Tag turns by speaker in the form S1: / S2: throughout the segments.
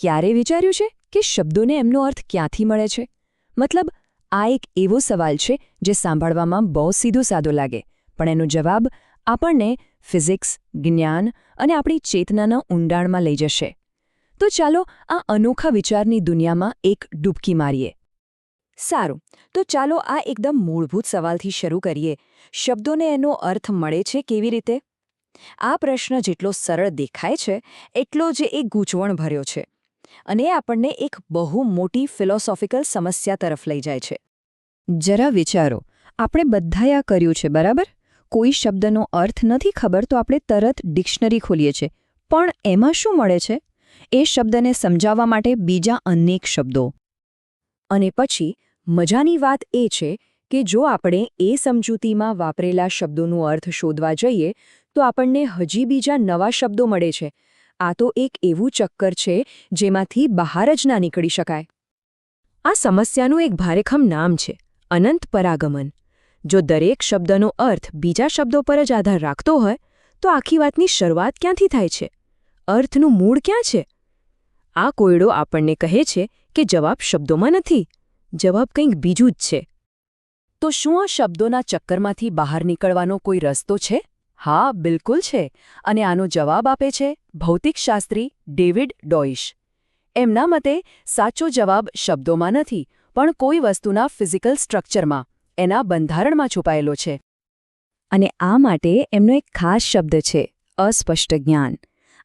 S1: ક્યારે વિચાર્યું છે કે શબ્દોને એમનો અર્થ ક્યાંથી મળે છે? મતલબ, આ એક એવો સવાલ છે જે સાંભળવામાં બહુ સીધો સાદો લાગે, પણ એનો જવાબ આપણને ફિઝિક્સ, જ્ઞાન અને આપણી ચેતનાના ઊંડાણમાં લઈ જશે. તો ચાલો આ અનોખા વિચારની દુનિયામાં એક ડૂબકી મારીએ. સારું, તો ચાલો આ એકદમ મૂળભૂત સવાલથી શરૂ કરીએ. શબ્દોને એનો અર્થ મળે છે કેવી રીતે? આ પ્રશ્ન જેટલો સરળ દેખાય છે, એટલો જ એ ગૂંચવણ ભર્યો છે. અને એ આપણને એક બહુ મોટી ફિલોસોફિકલ સમસ્યા તરફ લઈ જાય છે. જરા વિચારો, આપણે બધાએ આ કર્યું છે, બરાબર? કોઈ શબ્દનો અર્થ નથી ખબર તો આપણે તરત ડિક્શનરી ખોલીએ છીએ. પણ એમાં શું મળે છે? એ શબ્દને સમજાવવા માટે બીજા અનેક શબ્દો. અને પછી, મજાની વાત એ છે કે જો આપણે એ સમજૂતીમાં વાપરેલા શબ્દોનો અર્થ શોધવા જઈએ, તો આપણને હજી બીજા નવા શબ્દો મળે છે. આ તો એક એવું ચક્કર છે જેમાંથી બહાર જ ના નીકળી શકાય. આ સમસ્યાનું એક ભારેખમ નામ છે, અનંત પરાગમન. જો દરેક શબ્દનો અર્થ બીજા શબ્દો પર જ આધાર રાખતો હોય, તો આખી વાતની શરૂઆત ક્યાંથી થાય છે? અર્થનું મૂળ ક્યાં છે? આ કોયડો આપણને કહે છે કે જવાબ શબ્દોમાં નથી, જવાબ કંઈક બીજું જ છે. તો શું આ શબ્દોના ચક્કરમાંથી બહાર નીકળવાનો કોઈ રસ્તો છે? હા, બિલકુલ છે. અને આનો જવાબ આપે છે ભૌતિકશાસ્ત્રી ડેવિડ ડોઇશ એમના મતે, સાચો જવાબ શબ્દોમાં નથી, પણ કોઈ વસ્તુના ફિઝિકલ સ્ટ્રક્ચરમાં, એના બંધારણમાં છુપાયેલો છે. અને આ માટે એમનો એક ખાસ શબ્દ છે, અસ્પષ્ટ જ્ઞાન.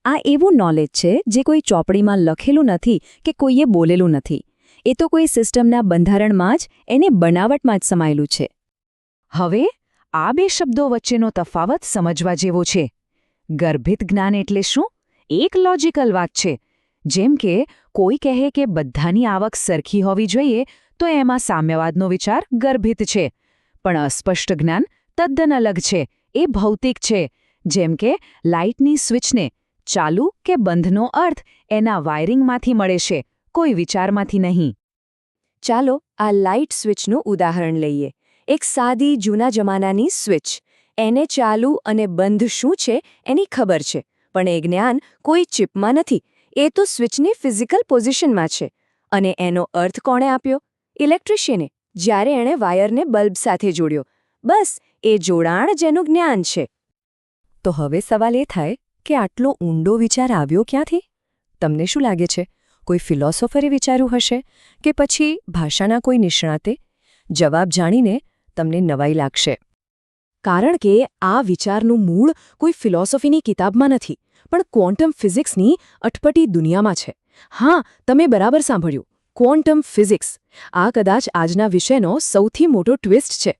S1: આ એવું નોલેજ છે જે કોઈ ચોપડીમાં લખેલું નથી કે કોઈએ બોલેલું નથી. એ તો કોઈ સિસ્ટમના બંધારણમાં જ, એને બનાવટમાં જ સમાયેલું છે. હવે આ બે શબ્દો વચ્ચેનો તફાવત સમજવા જેવો છે. ગર્ભિત જ્ઞાન એટલે શું? એક લોજિકલ વાત છે. જેમ કે, કોઈ કહે કે બધાની આવક સરખી હોવી જોઈએ, તો એમાં સામ્યવાદનો વિચાર ગર્ભિત છે. પણ અસ્પષ્ટ જ્ઞાન તદ્દન અલગ છે. એ ભૌતિક છે. જેમ કે, લાઇટની સ્વિચને ચાલુ કે બંધનો અર્થ એના વાયરિંગમાંથી મળે છે. કોઈ વિચારમાંથી નહીં. ચાલો આ લાઇટ સ્વિચનું ઉદાહરણ લઈએ. એક સાદી જૂના જમાનાની સ્વિચ. એને ચાલુ અને બંધ શું છે એની ખબર છે, પણ એ જ્ઞાન કોઈ ચિપમાં નથી. એ તો સ્વિચની ફિઝિકલ પોઝિશનમાં છે. અને એનો અર્થ કોણે આપ્યો? ઇલેક્ટ્રિશિયને. જ્યારે એણે વાયરને બલ્બ સાથે જોડ્યો. બસ, એ જોડાણ જેનું જ્ઞાન છે. તો હવે સવાલ એ થાય કે આટલો ઊંડો વિચાર આવ્યો ક્યાંથી? તમને શું લાગે છે? કોઈ ફિલોસોફરે વિચાર્યું હશે? કે પછી ભાષાના કોઈ નિષ્ણાતે? જવાબ જાણીને તમને નવાઈ લાગશે. કારણ કે આ વિચારનું મૂળ કોઈ ફિલોસોફીની કિતાબમાં નથી, પણ ક્વોન્ટમ ફિઝિક્સની અટપટી દુનિયામાં છે. હા, તમે બરાબર સાંભળ્યું. Quantum physics. આ કદાચ આજના વિષયનો સૌથી મોટો ટ્વિસ્ટ છે.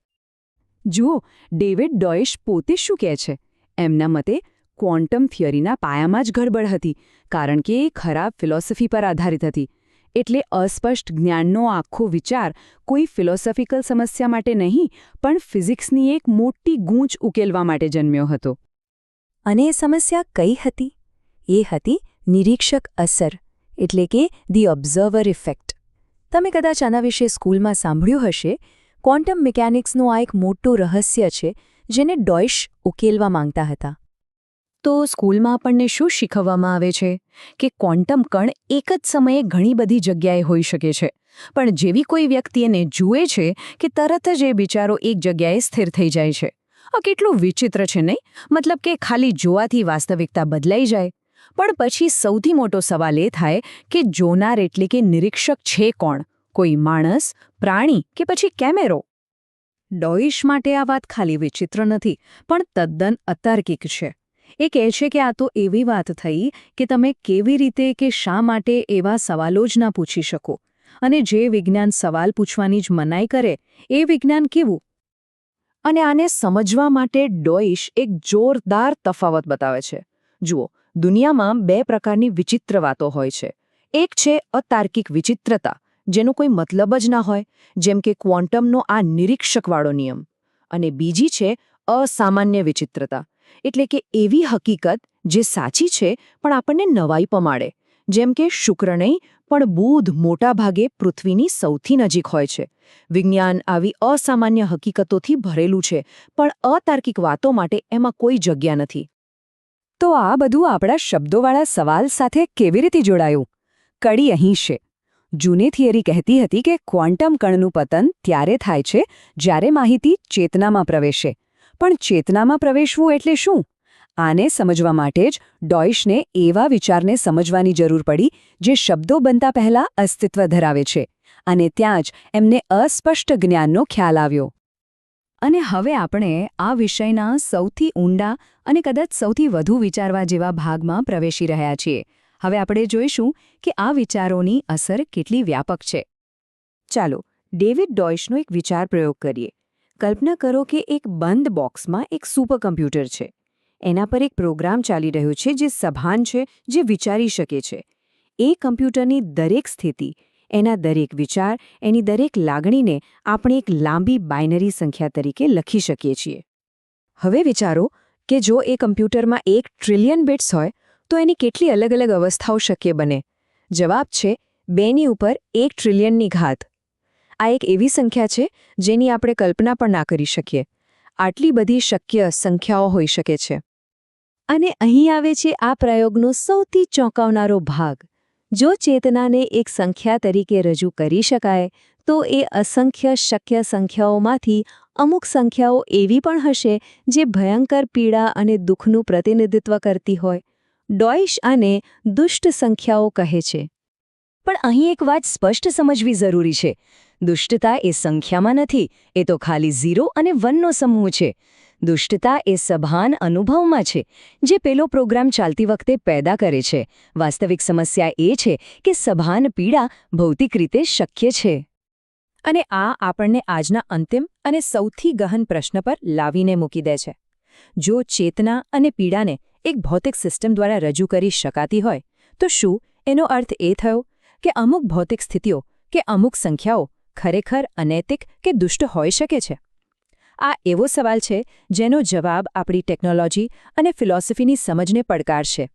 S1: જુઓ, ડેવિડ ડોઇશ પોતે શું કહે છે? એમના મતે, ક્વોન્ટમ થિયરીના પાયામાં જ ગડબડ હતી, કારણ કે એ ખરાબ ફિલોસોફી પર આધારિત હતી. એટલે અસ્પષ્ટ જ્ઞાનનો આખો વિચાર કોઈ ફિલોસોફિકલ સમસ્યા માટે નહીં, પણ ફિઝિક્સની એક મોટી ગૂંચ ઉકેલવા માટે જન્મ્યો હતો. અને એ સમસ્યા કઈ હતી? એ હતી નિરીક્ષક અસર, એટલે કે ધી ઓબ્ઝર્વર ઇફેક્ટ. તમે કદાચ આના વિશે સ્કૂલમાં સાંભળ્યું હશે, ક્વોન્ટમ મિકેનિક્સનું આ એક મોટું રહસ્ય છે, જેને ડોઇશ ઉકેલવા માંગતા હતા. તો સ્કૂલમાં આપણને શું શીખવવામાં આવે છે? કે ક્વોન્ટમ કણ એક જ સમયે ઘણી બધી જગ્યાએ હોઈ શકે છે. પણ જેવી કોઈ વ્યક્તિ એને જુએ છે કે તરત જ એ બિચારો એક જગ્યાએ સ્થિર થઈ જાય છે. આ કેટલું વિચિત્ર છે નહીં? મતલબ કે ખાલી જોવાથી વાસ્તવિકતા બદલાઈ જાય. પણ પછી સૌથી મોટો સવાલ એ થાય કે જોનાર એટલે કે નિરીક્ષક છે કોણ? કોઈ માણસ, પ્રાણી કે પછી કેમેરો? ડોઇશ માટે આ વાત ખાલી વિચિત્ર નથી, પણ તદ્દન અતાર્કિક છે. એ કહે છે કે આ તો એવી વાત થઈ કે તમે કેવી રીતે કે શા માટે એવા સવાલો જ ના પૂછી શકો. અને જે વિજ્ઞાન સવાલ પૂછવાની જ મનાઈ કરે, એ વિજ્ઞાન કેવું? અને આને સમજવા માટે ડોઇશ એક જોરદાર તફાવત બતાવે છે. જુઓ, દુનિયામાં બે પ્રકારની વિચિત્ર વાતો હોય છે. એક છે અતાર્કિક વિચિત્રતા, જેનો કોઈ મતલબ જ ના હોય, જેમ કે ક્વોન્ટમનો આ નિરીક્ષકવાળો નિયમ. અને બીજી છે અસામાન્ય વિચિત્રતા એટલે કે એવી હકીકત જે સાચી છે, પણ આપણને નવાઈ પમાડે. જેમ કે શુક્ર નહીં, પણ બુધ મોટાભાગે પૃથ્વીની સૌથી નજીક હોય છે. વિજ્ઞાન આવી અસામાન્ય હકીકતોથી ભરેલું છે, પણ અતાર્કિક વાતો માટે એમાં કોઈ જગ્યા નથી. તો આ બધું આપણા શબ્દોવાળા સવાલ સાથે કેવી રીતે જોડાયું? કડી અહીં છે. જૂની થિયરી કહેતી હતી કે ક્વોન્ટમ કણનું પતન ત્યારે થાય છે, જ્યારે માહિતી ચેતનામાં પ્રવેશે. પણ ચેતનામાં પ્રવેશવું એટલે શું? આને સમજવા માટે જ ડોઇશને એવા વિચારને સમજવાની જરૂર પડી, જે શબ્દો બનતા પહેલા અસ્તિત્વ ધરાવે છે, અને ત્યાં જ એમને અસ્પષ્ટ જ્ઞાનનો ખ્યાલ આવ્યો. અને હવે આપણે આ વિષયના સૌથી ઊંડા અને કદાચ સૌથી વધુ વિચારવા જેવા ભાગમાં પ્રવેશી રહ્યા છીએ. હવે આપણે જોઈશું કે આ વિચારોની અસર કેટલી વ્યાપક છે. ચાલો, ડેવિડ ડોઇશનો એક વિચાર પ્રયોગ કરીએ. કલ્પના કરો કે એક બંધ બોક્સમાં એક સુપર કમ્પ્યુટર છે. એના પર એક પ્રોગ્રામ ચાલી રહ્યો છે જે સભાન છે, જે વિચારી શકે છે. એ કમ્પ્યુટરની દરેક સ્થિતિ, એના દરેક વિચાર, એની દરેક લાગણીને આપણે એક લાંબી બાઇનરી સંખ્યા તરીકે લખી શકીએ છીએ. હવે વિચારો કે જો એ કમ્પ્યુટરમાં એક ટ્રિલિયન બિટ્સ હોય, તો એની કેટલી અલગ અલગ અવસ્થાઓ શક્ય બને? જવાબ છે, બેની ઉપર એક ટ્રિલિયનની ઘાત. આ એક એવી સંખ્યા છે, જેની આપણે કલ્પના પણ ના કરી શકીએ. આટલી બધી શક્ય સંખ્યાઓ હોઈ શકે છે. અને અહીં આવે છે આ પ્રયોગનો સૌથી ચોંકાવનારો ભાગ. જો ચેતનાને એક સંખ્યા તરીકે રજૂ કરી શકાય, તો એ અસંખ્ય શક્ય સંખ્યાઓમાંથી અમુક સંખ્યાઓ એવી પણ હશે, જે ભયંકર પીડા અને દુઃખનું પ્રતિનિધિત્વ કરતી હોય. ડોઇશ આને દુષ્ટ સંખ્યાઓ કહે છે. પણ અહીં એક વાત સ્પષ્ટ સમજવી જરૂરી છે. દુષ્ટતા એ સંખ્યામાં નથી, એ તો ખાલી ઝીરો અને વનનો સમૂહ છે. દુષ્ટતા એ સભાન અનુભવમાં છે, જે પેલો પ્રોગ્રામ ચાલતી વખતે પેદા કરે છે. વાસ્તવિક સમસ્યા એ છે કે સભાન પીડા ભૌતિક રીતે શક્ય છે. અને આ આપણને આજના અંતિમ અને સૌથી ગહન પ્રશ્ન પર લાવીને મૂકી દે છે. જો ચેતના અને પીડાને એક ભૌતિક સિસ્ટમ દ્વારા રજૂ કરી શકાતી હોય, તો શું? એનો અર્થ એ થયો કે અમુક ભૌતિક સ્થિતિઓ, કે અમુક સંખ્યાઓ ખરેખર અનૈતિક કે દુષ્ટ હોઈ શકે છે? આ એવો સવાલ છે જેનો જવાબ આપણી ટેકનોલોજી અને ફિલોસોફીની સમજને પડકારશે.